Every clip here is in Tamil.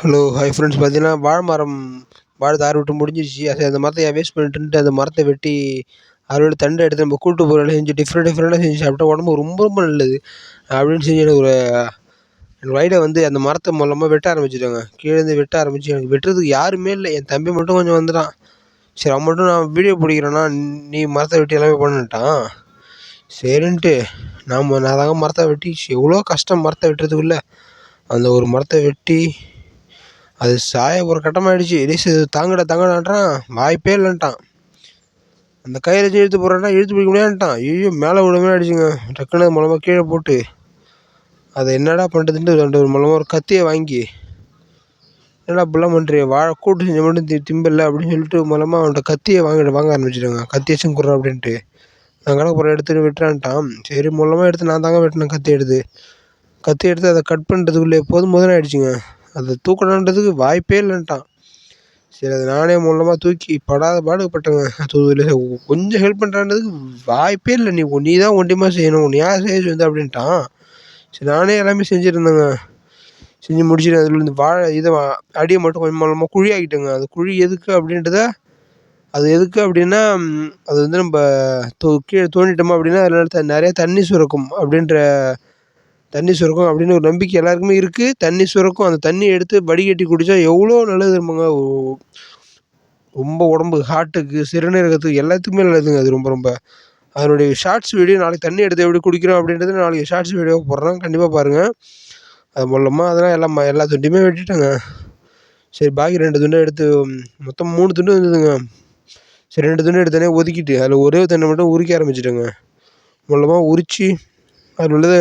ஹலோ ஹாய் ஃப்ரெண்ட்ஸ் பார்த்தீங்கன்னா வாழை மரம் வாழை தார் விட்டு முடிஞ்சிருச்சு. அது அந்த மரத்தை ஏன் வேஸ்ட் பண்ணிட்டுன்ட்டு அந்த மரத்தை வெட்டி அறுவடை தண்டை எடுத்து நம்ம கூட்டு பொரியல் செஞ்சு டிஃப்ரெண்ட் டிஃப்ரெண்ட்டாக செஞ்சு சாப்பிட்டா உடம்புக்கு ரொம்ப ரொம்ப நல்லது. அப்படின்னு செஞ்சு எனக்கு ஒரு என் ஐடியா வந்து அந்த மரத்தை மூலமாக வெட்ட ஆரம்பிச்சிட்டாங்க. கீழேருந்து வெட்ட ஆரம்பிச்சு எனக்கு வெட்டுறதுக்கு யாருமே இல்லை. என் தம்பி மட்டும் கொஞ்சம் வந்துட்டான். சரி அவன் மட்டும் நான் வீடியோ பிடிக்கிறேன்னா நீ மரத்தை வெட்டி எல்லாமே பண்ணிட்டான் சரின்ட்டு நாம் நான் தாங்க மரத்தை வெட்டி எவ்வளோ கஷ்டம் மரத்தை வெட்டுறதுக்குள்ளே. அந்த ஒரு மரத்தை வெட்டி அது சாய ஒரு கட்டமாயிடுச்சு. ரீசு தாங்கடா தாங்கடான்றான். வாய்ப்பே இல்லைன்ட்டான். அந்த கயிறை வச்சு இழுத்து போடுறேன்னா இழுத்து பிடிக்க முடியாதுன்ட்டான். ஐயோ மேலே விட மாதிரி ஆயிடுச்சுங்க டக்குன்னு மூலமாக கீழே போட்டு அதை என்னடா பண்ணுறதுன்ட்டு ரெண்டு ஒரு மூலமாக ஒரு கத்தியை வாங்கி என்னடா இப்படிலாம் பண்ணுறிய வாழை கூட்டு செஞ்ச மட்டும் தி திம்பில்ல அப்படின்னு சொல்லிட்டு மூலமாக அவன்கிட்ட கத்தியை வாங்கிட்டு வாங்க ஆரம்பிச்சிட்டாங்க. கத்தி வச்சும் அப்படின்ட்டு. நான் கணக்கு போகிற எடுத்துட்டு விட்டுறான்ட்டான். சரி மூலமாக எடுத்து நான் தாங்க வெட்டினேன் கத்தி எடுத்து கத்தி எடுத்து அதை கட் பண்ணுறதுக்குள்ளே போதும் போதும் ஆயிடுச்சுங்க. அதை தூக்கணுன்றதுக்கு வாய்ப்பே இல்லைன்ட்டான். சரி அதை நானே மூலமாக தூக்கி படாத பாடுபட்டேங்க அது கொஞ்சம் ஹெல்ப் பண்ணுறான்றதுக்கு வாய்ப்பே இல்லை. நீ நீ தான் ஒண்டியமாக செய்யணும். நீ யார் செய்ய வந்து அப்படின்ட்டான். சரி நானே எல்லாமே செஞ்சுருந்தேங்க. செஞ்சு முடிச்சுட்டு அதில் இந்த வாழை இதை அடியை மட்டும் கொஞ்சம் மூலமாக குழி ஆகிட்டேங்க அது குழி எதுக்கு அப்படின்றத அது எதுக்கு அப்படின்னா அது வந்து நம்ம தோ கீழே தோண்டிட்டோமா அப்படின்னா அதில் நிறைய தண்ணி சுரக்கும் அப்படின்ற தண்ணி சுரக்கும் அப்படின்னு ஒரு நம்பிக்கை எல்லாருக்குமே இருக்குது தண்ணி சுரக்கும் அந்த தண்ணியை எடுத்து வடிகட்டி குடித்தா எவ்வளோ நல்லது தெரியுமாங்க? ரொம்ப உடம்புக்கு ஹார்ட்டுக்கு சிறுநீரகத்துக்கு எல்லாத்துக்குமே நல்லதுங்க அது ரொம்ப ரொம்ப. அதனுடைய ஷார்ட்ஸ் வீடியோ நாளைக்கு தண்ணி எடுத்து எப்படி குடிக்கிறோம் அப்படின்றது நாளைக்கு ஷார்ட்ஸ் வீடியோ போடுறேன் கண்டிப்பாக பாருங்கள் அது மூலமாக அதெல்லாம் எல்லாம் எல்லா துண்டையுமே வெட்டிட்டேங்க. சரி பாக்கி ரெண்டு துண்டை எடுத்து மொத்தம் மூணு துண்டு இருந்ததுங்க சரி ரெண்டு துண்டு எடுத்தோடனே ஒதுக்கிட்டு அதில் ஒரே தண்ணி மட்டும் உரிக்க ஆரம்பிச்சிட்டேங்க. மூலமாக உரித்து அதில் உள்ளதை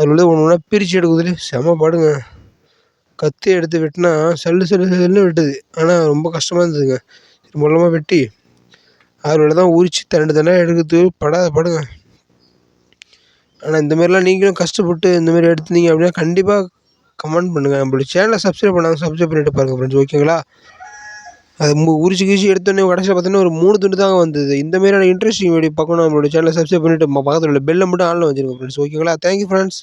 அதில் உள்ளது ஒன்று ஒன்றா பிரித்து எடுக்கிறதுலே செம பாடுங்க. கத்தி எடுத்து வெட்டினா சல்லு சல்லு சல்லுன்னு வெட்டுது. ஆனால் ரொம்ப கஷ்டமாக இருந்ததுங்க. மொல்லமாக வெட்டி அதில் உள்ளதான் உரித்து தண்டு தண்டாக எடுக்கிறது படாத பாடுங்க. ஆனால் இந்த மாதிரிலாம் நீங்களும் கஷ்டப்பட்டு இந்த மாதிரி எடுத்தீங்க அப்படின்னா கண்டிப்பாக கமெண்ட் பண்ணுங்கள் நம்மளுடைய சேனலை சப்ஸ்கிரைப் பண்ணாங்க சப்ஸ்கிரைப் பண்ணிட்டு பாருங்கள் ஃப்ரெண்ட்ஸ் ஓகேங்களா? அது மு உரிச்சு கிரிச்சு எடுத்தோடனே கடைசியில் பார்த்தீங்கன்னா ஒரு மூணு துண்டு தாங்க வந்தது. இந்த மாதிரியான இன்ட்ரெஸ்டிங் வீடியோ பார்க்கணும் நம்மளோட சேனலை சப்ஸ்கிரைப் பண்ணிவிட்டு பக்கத்தில் உள்ள பெல்லை மட்டும் ஆன்லைன் வச்சுருக்கோம் ஃப்ரெண்ட்ஸ் ஓகேங்களா? Thank you friends